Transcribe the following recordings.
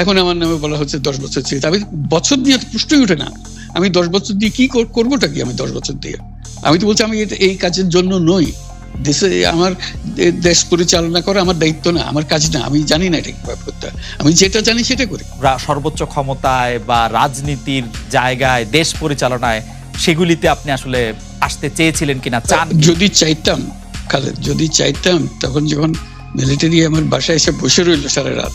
এখন আমার নামে বলা হচ্ছে দশ বছর চেয়ে আমি বছর দিয়ে প্রশ্নই ওঠে না। আমি দশ বছর দিয়ে কি করবোটা কি আমি দশ বছর দিয়ে? আমি তো বলছি আমি এই কাজের জন্য নই। দেশে আমার দেশ পরিচালনা করা আমার দায়িত্ব না আমার কাজ না। আমি জানি না এটা কীভাবে করতে আমি যেটা জানি সেটা করি। সর্বোচ্চ ক্ষমতায় বা রাজনীতির জায়গায় দেশ পরিচালনায় সেগুলিতে আপনি আসলে আসতে চেয়েছিলেন কিনা চান যদি চাইতাম খালেদ যদি চাইতাম তখন যখন মিলিটারি আমার বাসায় এসে বসে রইল সারা রাত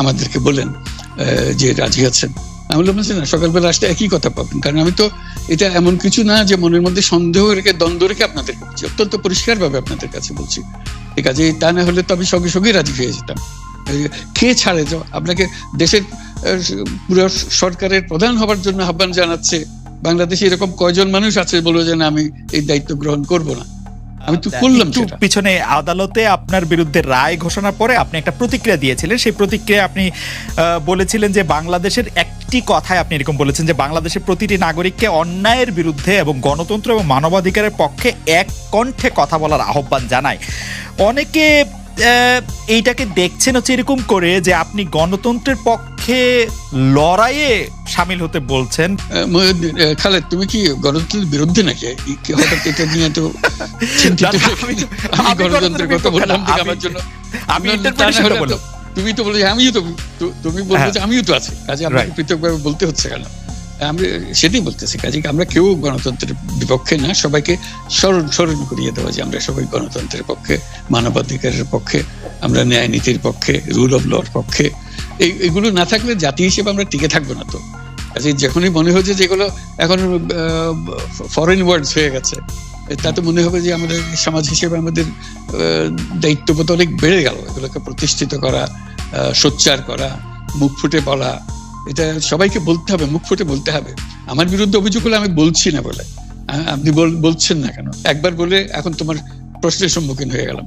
আমাদেরকে বলেন যে রাজি আছেন। আমি বললাম, না সকালবেলা আসলে একই কথা পাবেন। কারণ আমি তো এটা এমন কিছু না যে মনের মধ্যে সন্দেহ রেখে, দ্বন্দ্ব রেখে আপনাদের বলছি। অত্যন্ত পরিষ্কার ভাবে আপনাদের কাছে বলছি। ঠিক আছে তা না হলে তো আমি সঙ্গে সঙ্গেই রাজি হয়ে যেতাম। খেয়ে ছাড়ে যাও? আপনাকে দেশের পুরো সরকারের প্রধান হবার জন্য আহ্বান জানাচ্ছে। বাংলাদেশে এরকম কয়জন মানুষ আছে বলব যে, না, আমি এই দায়িত্ব গ্রহণ করব না। আমি তো করলাম একটু পিছনে আদালতে আপনার বিরুদ্ধে রায় ঘোষণার পরে আপনি একটা প্রতিক্রিয়া দিয়েছিলেন। সেই প্রতিক্রিয়া আপনি বলেছিলেন যে বাংলাদেশের একটি কথায় আপনি এরকম বলেছেন যে বাংলাদেশের প্রতিটি নাগরিককে অন্যায়ের বিরুদ্ধে এবং গণতন্ত্র এবং মানবাধিকারের পক্ষে এক কণ্ঠে কথা বলার আহ্বান জানায়। অনেকে এইটাকে দেখছেন হচ্ছে এরকম করে যে আপনি গণতন্ত্রের পক্ষে লড়াইয়ে সামিল হতে বলছেন। খালেদ তুমি কি গণতন্ত্রের বিরুদ্ধে নাকি? হঠাৎ এটা নিয়ে তো চিন্তিত? আমি গণতন্ত্রের কথা বললাম আমার জন্য। আমি বললাম। তুমি তো আমিও তো তুমি বলছো হ্যাঁ। যে আমিও তো আছি। কাজে আমাকে পৃথকভাবে বলতে হচ্ছে কেন? সেটাই বলতেছি কাজে আমরা কেউ গণতন্ত্রের বিপক্ষে না সবাইকে স্মরণ স্মরণ করিয়ে দেওয়া যে আমরা সবাই গণতন্ত্রের পক্ষে মানবাধিকারের পক্ষে আমরা ন্যায় নীতির পক্ষে রুল অফ লর পক্ষে। এই এগুলো না থাকলে জাতি হিসেবে আমরা টিকে থাকব না তো। কাজে যখনই মনে হচ্ছে যেগুলো এখন ফরেন ওয়ার্ডস হয়ে গেছে, তাতে মনে হবে যে আমাদের সমাজ হিসেবে আমাদের দায়িত্ববোধ অনেক বেড়ে গেল। এগুলোকে প্রতিষ্ঠিত করা সোচ্চার করা, মুখ ফুটে বলা, এটা সবাইকে বলতে হবে, মুখ ফুটে বলতে হবে। আমার বিরুদ্ধে অভিযোগ হলে আমি বলছি না বলে। আপনি বল- বলছেন না কেন? একবার বলে এখন তোমার প্রশ্নের সম্মুখীন হয়ে গেলাম।